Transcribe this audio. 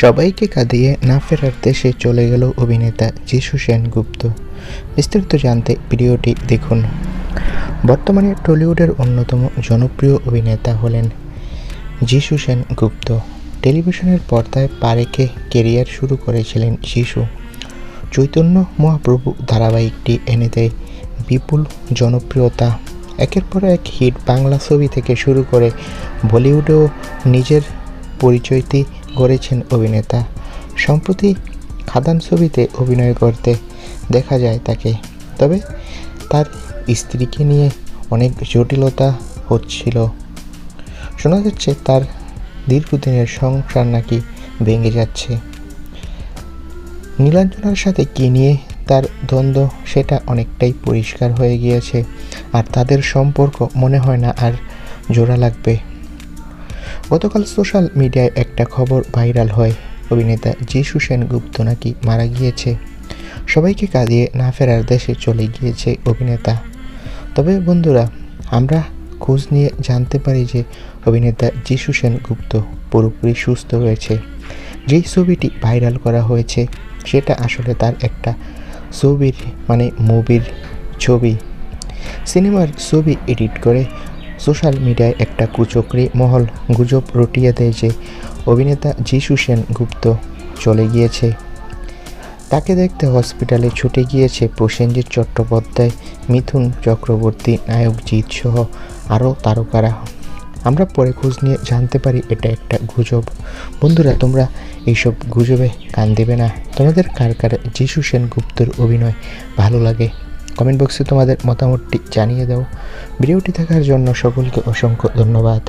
সবাইকে কাঁদিয়ে না ফেরার দেশে চলে গেল অভিনেতা যিশু সেনগুপ্ত। বিস্তারিত জানতে ভিডিওটি দেখুন। বর্তমানে টলিউডের অন্যতম জনপ্রিয় অভিনেতা হলেন যিশু সেনগুপ্ত। টেলিভিশনের পর্দায় পা রেখে কেরিয়ার শুরু করেছিলেন যিশু। চৈতন্য মহাপ্রভু ধারাবাহিকটি এনে দেয় বিপুল জনপ্রিয়তা, একের পর এক হিট বাংলা ছবি থেকে শুরু করে বলিউডেও নিজের পরিচয়টি গড়েছেন অভিনেতা। সম্প্রতি খাদান ছবিতে অভিনয় করতে দেখা যায় তাকে। তবে তার স্ত্রীকে নিয়ে অনেক জটিলতা হচ্ছিল। শোনা যাচ্ছে তার দীর্ঘদিনের সংসার নাকি ভেঙে যাচ্ছে। নীলাঞ্জনার সাথে কি নিয়ে তার দ্বন্দ্ব, সেটা অনেকটাই পরিষ্কার হয়ে গিয়েছে। আর তাদের সম্পর্ক মনে হয় না আর জোড়া লাগবে। গতকাল সোশ্যাল মিডিয়ায় একটা খবর ভাইরাল হয়। অভিনেতা যিশু সেনগুপ্ত নাকি মারা গিয়েছে। সবাইকে কাঁদিয়ে না ফেরার দেশে চলে গিয়েছে অভিনেতা। তবে বন্ধুরা, আমরা খোঁজ নিয়ে জানতে পারি যে অভিনেতা যিশু সেনগুপ্ত পুরোপুরি সুস্থ হয়েছে। যেই ছবিটি ভাইরাল করা হয়েছে, সেটা আসলে তার একটা ছবির মানে মুভির ছবি। সিনেমার ছবি এডিট করে সোশ্যাল মিডিয়ায় একটা কুচক্রি মহল গুজব রটিয়ে দেয় যে অভিনেতা যিশু সেনগুপ্ত চলে গিয়েছে। তাকে দেখতে হসপিটালে ছুটে গিয়েছে প্রসেনজিৎ চট্টোপাধ্যায়, মিথুন চক্রবর্তী, নায়ক জিৎ সহ আরও তারকারা। আমরা পরে খোঁজ নিয়ে জানতে পারি এটা একটা গুজব। বন্ধুরা, তোমরা এইসব গুজবে কান দেবে না। তোমাদের কার কার যিশু সেনগুপ্তর অভিনয় ভালো লাগে? কমেন্ট বক্সে তোমাদের মতামতটি জানিয়ে দাও। ভিডিওটি দেখার জন্য সকলকে অসংখ্য ধন্যবাদ।